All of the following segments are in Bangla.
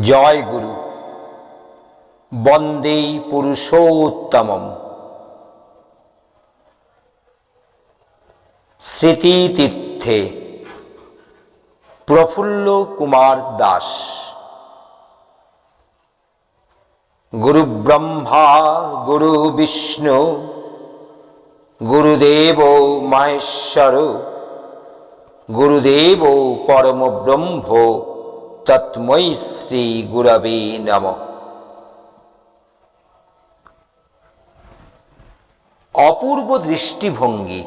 জয় গুরু। বন্দে পুরুষোত্তমম। স্মৃতিতীর্থে প্রফুল্ল কুমার দাস। গুরু ব্রহ্মা গুরু বিষ্ণু, গুরুদেব মাহেশ্বর, গুরুদেব পরম ব্রহ্ম তৎমৈ শ্রী গুরবে নম। অপূর্ব দৃষ্টিভঙ্গি।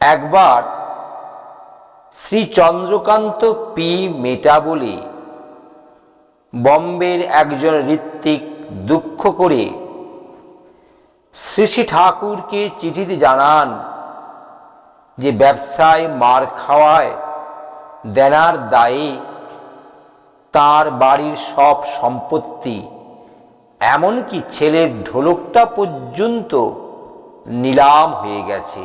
একবার শ্রী চন্দ্রকান্ত পি মেটা বলে বম্বের একজন ঋত্বিক দুঃখ করে শ্রী শ্রী ঠাকুরকে চিঠিতে জানান যে ব্যবসায় মার খাওয়ায় দেনার দায়ে তার বাড়ির সব সম্পত্তি, এমনকি ছেলের ঢোলকটা পর্যন্ত নিলাম হয়ে গেছে।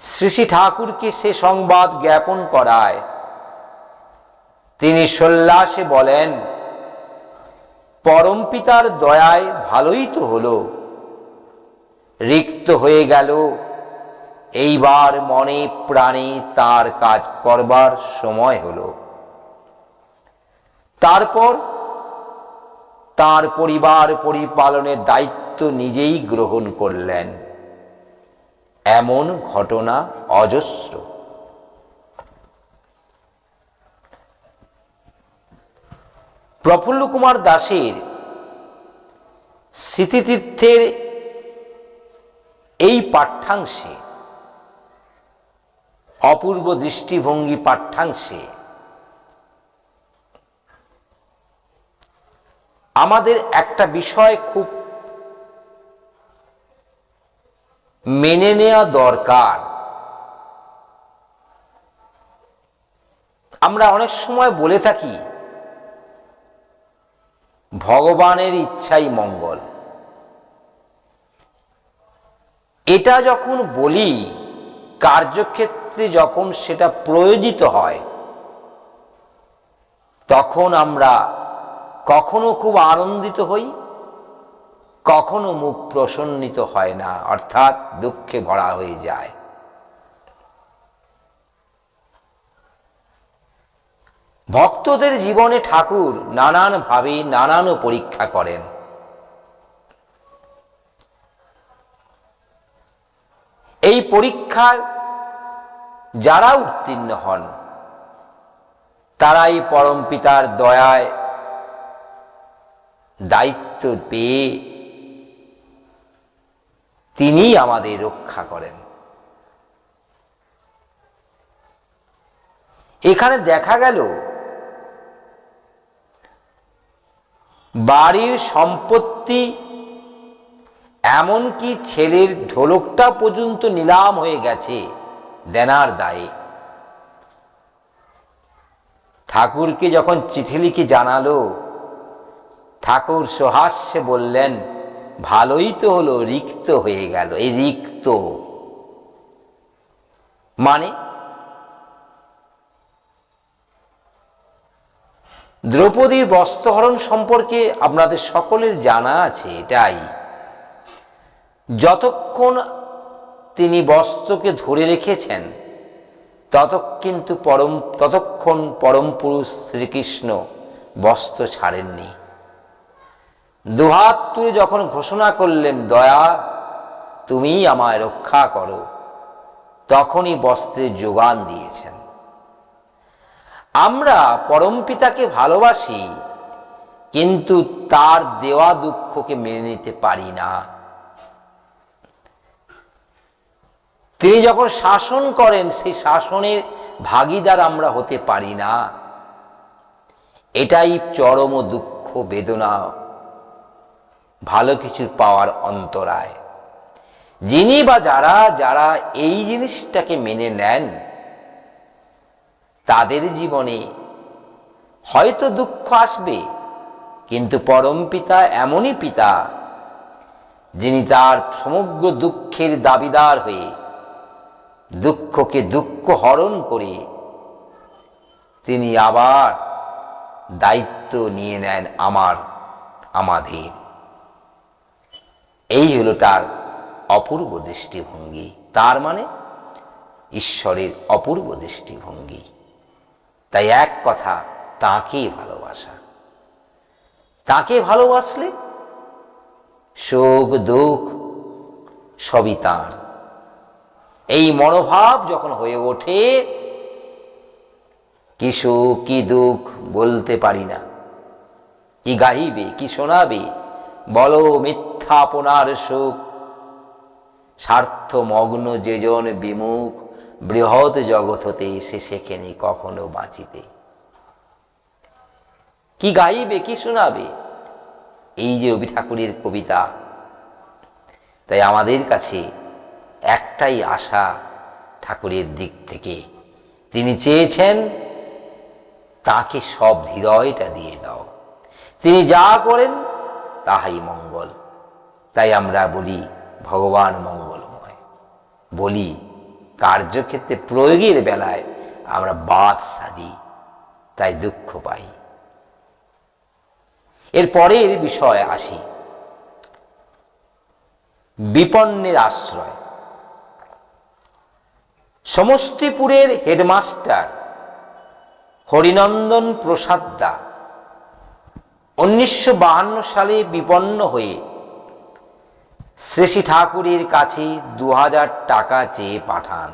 শ্রী ঠাকুরকে সে সংবাদ জ্ঞাপন করায়। তিনি সল্লাসে বলেন পরমপিতার দয়ায় ভালোই তো হলো, রিক্ত হয়ে গেল এইবার মনে প্রাণে তার কাজ করবার সময় হলো। তারপর তার পরিবার পরিপালনের দায়িত্ব নিজেই গ্রহণ করলেন। এমন ঘটনা অজস্র। প্রফুল্ল কুমার দাসের স্মৃতিতীর্থের এই পাঠ্যাংশে অপূর্ব দৃষ্টিভঙ্গি পাঠ্যাংশে। আমাদের একটা বিষয় খুব মেনে নেওয়া দরকার। আমরা অনেক সময় বলে থাকি, ভগবানের ইচ্ছাই মঙ্গল। এটা যখন বলি কার্যক্ষেত্রে যখন সেটা প্রয়োজিত হয়, তখন আমরা কখনো খুব আনন্দিত হই, কখনো মুখ প্রসন্নিত হয় না, অর্থাৎ দুঃখে ভরা হয়ে যায়। ভক্তদের জীবনে ঠাকুর নানানভাবে নানান পরীক্ষা করেন। এই পরীক্ষার যারা উত্তীর্ণ হন, তারাই পরম পিতার দয়ায় দায়িত্ব পেয়ে তিনিই আমাদের রক্ষা করেন। এখানে দেখা গেল, বাড়ির সম্পত্তি এমনকি ছেলের ঢোলকটা পর্যন্ত নিলাম হয়ে গেছে, দেনার দায়ে। ঠাকুরকে যখন চিঠি লিখে জানালো, ঠাকুর সহাস্যে বললেন, ভালোই তো হলো, রিক্ত হয়ে গেল, এই রিক্ত। মানে? দ্রৌপদীর বস্ত্রহরণ সম্পর্কে আপনাদের সকলের জানা আছে, এটাই। যতক্ষণ তিনি বস্ত্রকে ধরে রেখেছেন তত কিন্তু পরম, ততক্ষণ পরম পুরুষ শ্রীকৃষ্ণ বস্ত্র ছাড়েননি। দুহাত তুলে যখন ঘোষণা করলেন, দয়া, তুমি আমায় রক্ষা করো, তখনই বস্ত্রের যোগান দিয়েছেন। আমরা পরমপিতাকে ভালোবাসি, কিন্তু তার দেওয়া দুঃখকে মেনে নিতে পারি না। তিনি যখন শাসন করেন, সেই শাসনের ভাগিদার আমরা হতে পারি না। এটাই চরম দুঃখ, বেদনা, ভালো কিছু পাওয়ার অন্তরায়। যিনি বা যারা যারা এই জিনিসটাকে মেনে নেন, তাদের জীবনে হয়তো দুঃখ আসবে, কিন্তু পরম পিতা এমনই পিতা, যিনি তার সমগ্র দুঃখের দাবিদার হয়ে দুঃখকে দুঃখ হরণ করে তিনি আবার দায়িত্ব নিয়ে নেন আমার, আমাদের। এই হলো তার অপূর্ব দৃষ্টিভঙ্গি। তার মানে ঈশ্বরের অপূর্ব দৃষ্টিভঙ্গি। তাই এক কথা, তাকে ভালোবাসা। তাকে ভালোবাসলে সুখ দুঃখ সবই তাঁর। এই মনোভাব যখন হয়ে ওঠে, কি সুখ, কি দুঃখ বলতে পারি না। কি গাইবে কি শোনাবে? বলো মিথ্যা আপনার সুখ। স্বার্থ মগ্ন যেজন বিমুখ, বৃহৎ জগৎ হতে সে শেখেনি কখনো বাঁচিতে। কি গাইবে কি শোনাবে? এই যে রবি ঠাকুরের কবিতা। তাই আমাদের কাছে একটাই আশা ঠাকুরের দিক থেকে। তিনি চেয়েছেন তাকে সব হৃদয়টা দিয়ে দাও। তিনি যা করেন, তাহাই মঙ্গল। তাই আমরা বলি, ভগবান মঙ্গলময়। বলি, কার্যক্ষেত্রে প্রয়োগের বেলায় আমরা বাদ সাজি, তাই দুঃখ পাই। এর পরের বিষয়ে আসি। বিপন্নের আশ্রয়। সমস্তিপুরের হেডমাস্টার হরিনন্দন প্রসাদ দা উনিশশো সালে বিপন্ন হয়ে শ্রেষী ঠাকুরের কাছে দু হাজার টাকা চেয়ে পাঠান।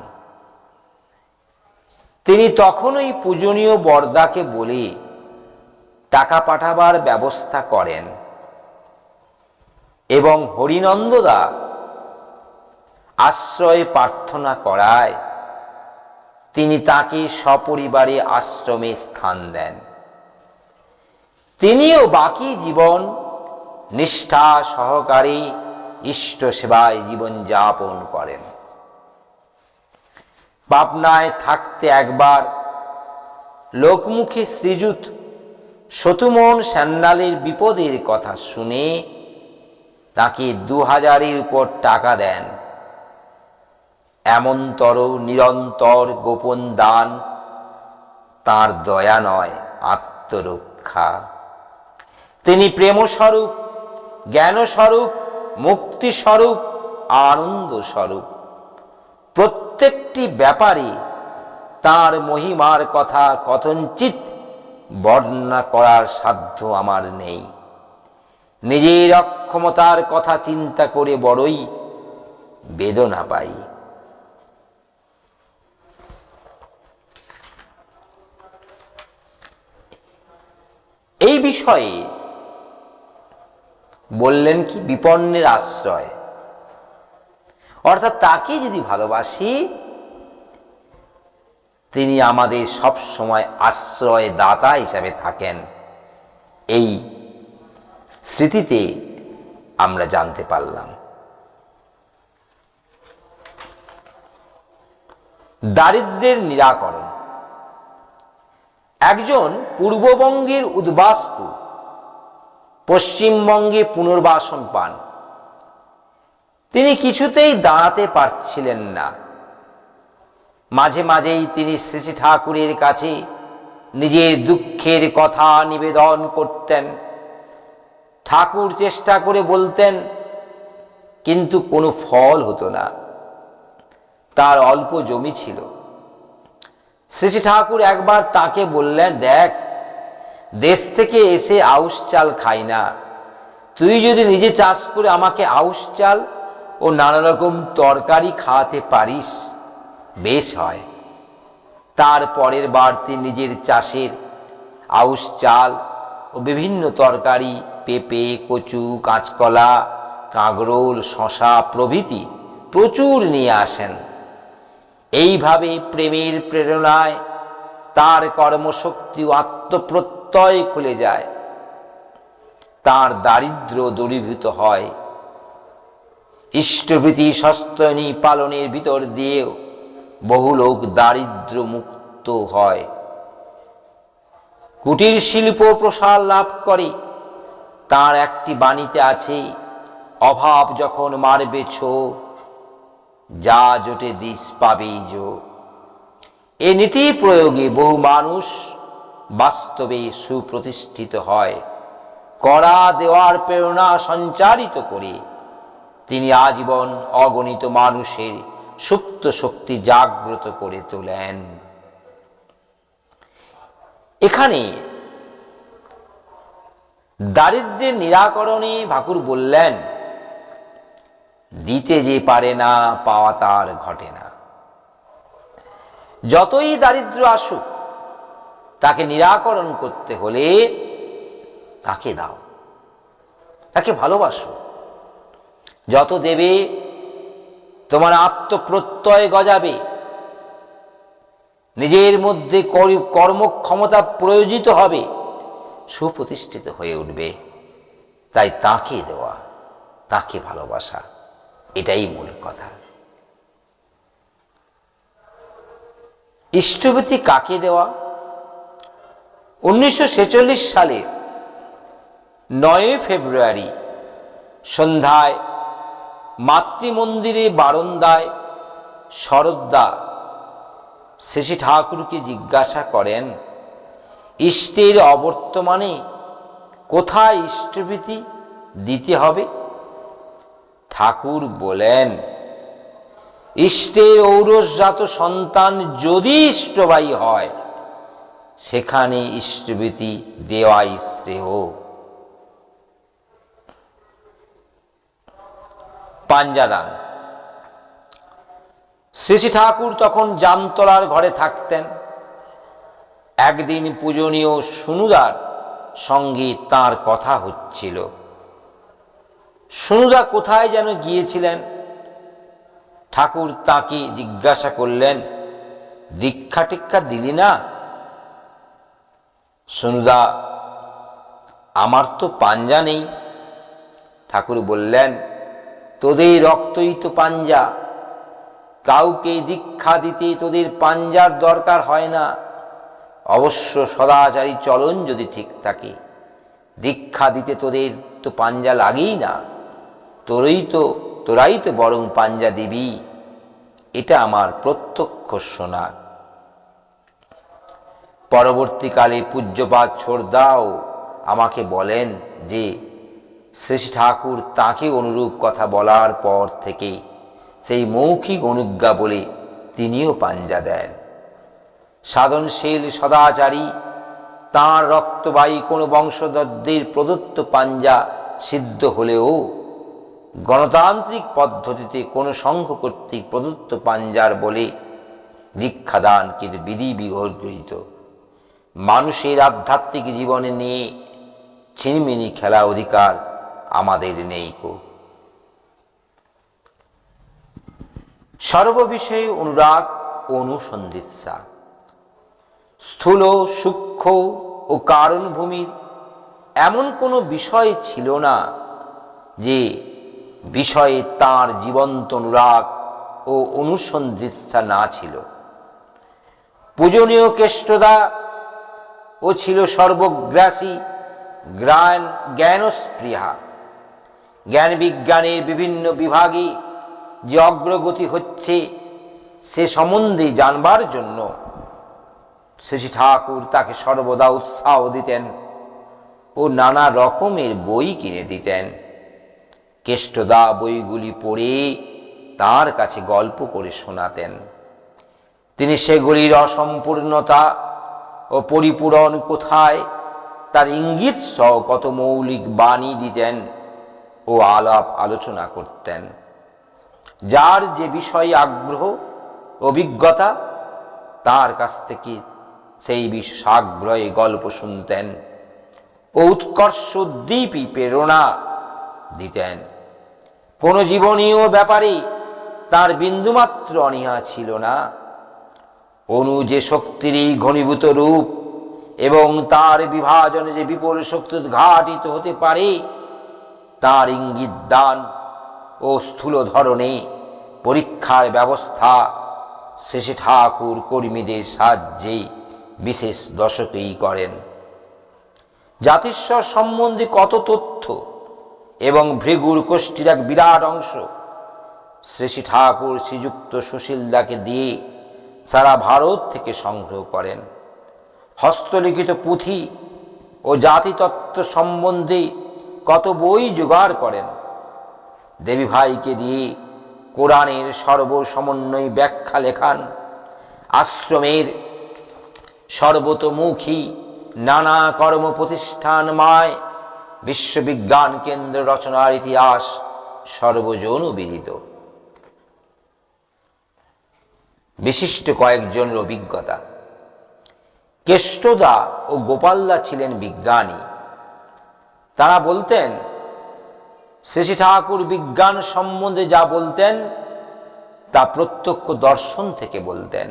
তিনি তখনই পূজনীয় বরদাকে বলে টাকা পাঠাবার ব্যবস্থা করেন এবং হরিনন্দদা আশ্রয় প্রার্থনা করায় তিনি তাকে সপরিবারে আশ্রমে স্থান দেন। তিনিও বাকি জীবন নিষ্ঠা সহকারে ইষ্ট সেবায় জীবন যাপন করেন। পাবনায় থাকতে একবার লোকমুখে শ্রীযুত শতুমন স্যান্ডালের বিপদের কথা শুনে তাকে দু হাজারের উপর টাকা দেন। এমনতর নিরন্তর গোপন দান, তার দয়া নয়, আত্মরক্ষা। তিনি প্রেমস্বরূপ, জ্ঞানস্বরূপ, মুক্তিস্বরূপ আনন্দ স্বরূপ প্রত্যেকটি ব্যাপারে তার মহিমার কথা কথঞ্চিত বর্ণনা করার সাধ্য আমার নেই। নিজের অক্ষমতার কথা চিন্তা করে বড়ই বেদনা পাই। এই বিষয়ে বললেন কি? বিপন্নের আশ্রয়। অর্থাৎ তাকে যদি ভালোবাসি, তিনি আমাদের সব সময় আশ্রয় দাতা হিসাবে থাকেন। এই স্মৃতিতে আমরা জানতে পারলাম। দারিদ্রের নিরাকরণ। একজন পূর্ববঙ্গের উদ্বাস্তু, পশ্চিমবঙ্গে পুনর্বাসন পান। তিনি কিছুতেই দাঁড়াতে পারছিলেন না। মাঝে মাঝেই তিনি শ্রী ঠাকুরের কাছে নিজের দুঃখের কথা নিবেদন করতেন। ঠাকুর চেষ্টা করে বলতেন, কিন্তু কোনো ফল হতো না। তার অল্প জমি ছিল। শ্রী ঠাকুর একবার তাকে বললেন, দেখ, দেশ থেকে এসে আউশ চাল খাই না। তুই যদি নিজে চাষ করে আমাকে আউশ চাল ও নানা রকম তরকারি খাওয়াতে পারিস, বেশ হয়। তার পরের বার তিনি নিজের চাষের আউশ চাল ও বিভিন্ন তরকারি, পেঁপে, কচু, কাঁচকলা, কাঁকরোল শশা প্রভৃতি প্রচুর নিয়ে আসেন। এইভাবে প্রেমের প্রেরণায় তার কর্মশক্তি আত্মপ্রত্যয় খুলে যায়। তার দারিদ্র দূরীভূত হয়। ইষ্টভীতি সস্তনী পালনের ভিতর দিয়েও বহু লোক দারিদ্র মুক্ত হয়। কুটির শিল্প প্রসার লাভ করে। তার একটি বাণীতে আছে, অভাব যখন মারবে ছো যা জোটে দিস পাবেই জো। এ নীতি প্রয়োগে বহু মানুষ বাস্তবে সুপ্রতিষ্ঠিত হয়। করা দেওয়ার প্রেরণা সঞ্চারিত করে। তিনি আজীবন অগণিত মানুষের সুপ্ত শক্তি জাগ্রত করে তোলেন। এখানে দারিদ্র্যের নিরাকরণে ভাকুর বললেন দিতে যে পারে না, পাওয়া তার ঘটে না। যতই দারিদ্র আসুক, তাকে নিরাকরণ করতে হলে তাকে দাও, তাকে ভালোবাসো। যত দেবে, তোমার আত্মপ্রত্যয় গজাবে। নিজের মধ্যে কর্মক্ষমতা প্রয়োজিত হবে, সুপ্রতিষ্ঠিত হয়ে উঠবে। তাই তাকে দেওয়া, তাকে ভালোবাসা। এটাই মূল কথা। ইষ্টপতি কাকে দেওয়া? উনিশশো সালে নয় ফেব্রুয়ারি সন্ধ্যায় মাতৃমন্দিরে বারন্দায় শরদ্দা শেষী ঠাকুরকে জিজ্ঞাসা করেন, ইষ্টের অবর্তমানে কোথায় ইষ্টভীতি দিতে হবে? ঠাকুর বলেন ইষ্টের ঔরসজাত সন্তান যদি ইষ্টবায়ী হয়, সেখানে ইষ্টভীতি দেওয়াই শ্রেয়। পাঞ্জাদান শ্রী ঠাকুর তখন জামতলার ঘরে থাকতেন। একদিন পূজনীয় সুনুদার সঙ্গে তার কথা হচ্ছিল। সুনুদা কোথায় যেন গিয়েছিলেন? ঠাকুর তাকে জিজ্ঞাসা করলেন দীক্ষা টিক্ষা দিলি না? সুনুদা আমার তো পাঞ্জা নেই। ঠাকুর বললেন, তোদের রক্তই তো পাঞ্জা। কাউকে দীক্ষা দিতে তোদের পাঞ্জার দরকার হয় না। অবশ্য সদাচারী চলন যদি ঠিক থাকে, দীক্ষা দিতে তোদের তো পাঞ্জা লাগেই না। তোরই তো, তোরাই তো বরং পাঞ্জা দিবি এটা আমার প্রত্যক্ষ শোনা পরবর্তীকালে পূজ্যপাত ছোড়দাও আমাকে বলেন যে, শ্রী ঠাকুর তাকে অনুরূপ কথা বলার পর থেকে সেই মৌখিক অনুজ্ঞা বলে তিনিও পাঞ্জা দেন। সাধনশীল সদাচারী, তাঁর রক্তবাহী কোনো বংশধরদের প্রদত্ত পাঞ্জা সিদ্ধ হলেও গণতান্ত্রিক পদ্ধতিতে কোনো সংঘ কর্তৃক প্রদত্ত পাঞ্জার বলে দীক্ষাদান কিন্তু বিধি বিগর্হিত মানুষের আধ্যাত্মিক জীবনে নিয়ে ছিনিমিনি খেলা অধিকার আমাদের নেই কো। সর্ববিষয়ে অনুরাগ অনুসন্ধিৎসা। স্থূল, সূক্ষ্ম ও কারণভূমির এমন কোনো বিষয় ছিল না যে বিষয়ে তার জীবন্ত অনুরাগ ও অনুসন্ধিৎসা না ছিল। পূজনীয় কেষ্টদা ও ছিল সর্বগ্রাসী জ্ঞান জ্ঞানস্পৃহা। জ্ঞান বিজ্ঞানের বিভিন্ন বিভাগে যে অগ্রগতি হচ্ছে সে সম্বন্ধে জানবার জন্য শ্রী ঠাকুর তাকে সর্বদা উৎসাহ দিতেন ও নানা রকমের বই কিনে দিতেন। কেষ্টদা বইগুলি পড়ে তার কাছে গল্প করে শোনাতেন। তিনি সেগুলির অসম্পূর্ণতা ও পরিপূরণ কোথায়, তার ইঙ্গিত সহ কত মৌলিক বাণী দিতেন ও আলাপ আলোচনা করতেন। যার যে বিষয়ে আগ্রহ, অভিজ্ঞতা, তার কাছ থেকে সেই বিষাগ্রহে গল্প শুনতেন। ও উৎকর্ষ দ্বীপই প্রেরণা দিতেন। কোন জীবনীয় ব্যাপারে তার বিন্দুমাত্র অনীহা ছিল না। অনু যে শক্তির ঘনীভূত রূপ এবং তার বিভাজনে যে বিপুল শক্তি উদ্ঘাটিত হতে পারে, তার ইঙ্গিত দান ও স্থূল ধরনে পরীক্ষার ব্যবস্থা শেষে ঠাকুর কর্মীদের সাহায্যে বিশেষ দশকেই করেন। জাতিস্বর সম্বন্ধে কত তথ্য এবং ভৃগুর কোষ্ঠীর এক বিরাট অংশ। শ্রী ঠাকুর শ্রীযুক্ত সুশীলদাকে দিয়ে সারা ভারত থেকে সংগ্রহ করেন। হস্তলিখিত পুঁথি ও জাতিতত্ত্ব সম্বন্ধে কত বই জোগাড় করেন। দেবী ভাইকে দিয়ে কোরআনের সর্বসমন্বয় ব্যাখ্যা লেখান। আশ্রমের সর্বতমুখী নানা কর্ম প্রতিষ্ঠানময় বিশ্ববিজ্ঞান কেন্দ্র রচনার ইতিহাস সর্বজন বিদিত বিশিষ্ট কয়েকজনের অভিজ্ঞতা। কেষ্টদা ও গোপালদা ছিলেন বিজ্ঞানী। তারা বলতেন শ্রী ঠাকুর বিজ্ঞান সম্বন্ধে যা বলতেন, তা প্রত্যক্ষ দর্শন থেকে বলতেন।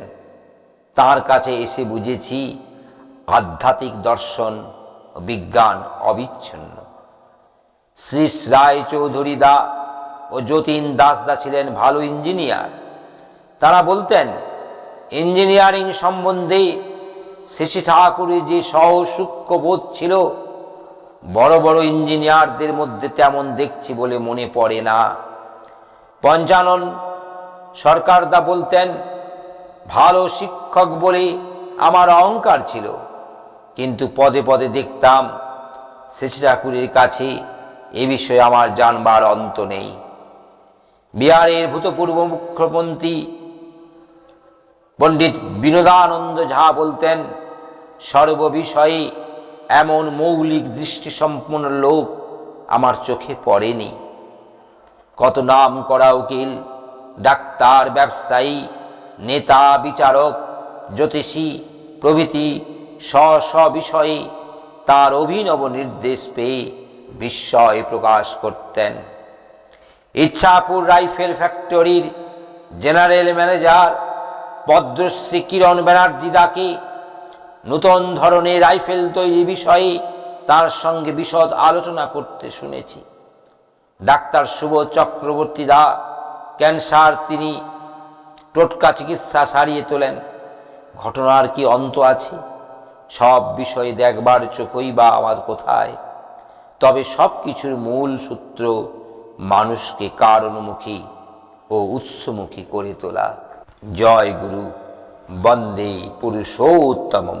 তার কাছে এসে বুঝেছি, আধ্যাত্মিক দর্শন বিজ্ঞান অবিচ্ছিন্ন। শ্রী রায় চৌধুরী দা ও যতীন দাসদা ছিলেন ভালো ইঞ্জিনিয়ার। তারা বলতেন, ইঞ্জিনিয়ারিং সম্বন্ধে শ্রী ঠাকুরের যে সহসূক্ষ্ম বোধ ছিল। বড় বড় ইঞ্জিনিয়ারদের মধ্যে তেমন দেখছি বলে মনে পড়ে না। পঞ্চানন সরকারদা বলতেন, ভালো শিক্ষক বলে আমার অহংকার ছিল। কিন্তু পদে পদে দেখতাম শ্রী ঠাকুরের কাছে এ বিষয়ে আমার জানবার অন্ত নেই। বিহারের ভূতপূর্ব মুখ্যমন্ত্রী পণ্ডিত বিনোদানন্দ ঝা বলতেন, সর্ববিষয়ে এমন মৌলিক দৃষ্টিসম্পন্ন লোক আমার চোখে পড়েনি। কত নাম করা উকিল, ডাক্তার, ব্যবসায়ী, নেতা, বিচারক, জ্যোতিষী, প্রভৃতি স্ব বিষয়ে তার অভিনব নির্দেশ পেয়ে বিস্ময় প্রকাশ করতেন। ইচ্ছাপুর রাইফেল ফ্যাক্টরির জেনারেল ম্যানেজার পদ্মশ্রী কিরণ ব্যানার্জি দাকে নূতন ধরনের রাইফেল তৈরি বিষয়ে তার সঙ্গে বিশদ আলোচনা করতে শুনেছি। ডাক্তার শুভ চক্রবর্তী দা ক্যান্সার তিনি টোটকা চিকিৎসা সারিয়ে তোলেন। ঘটনার কি অন্ত আছে? সব বিষয়ে দেখবার চোখই বা আমার কোথায়? তবে সব কিছুর মূল সূত্র মানুষকে কারণমুখী ও উৎসমুখী করে তোলা। জয় গুরু, বন্দে পুরুষোত্তমম।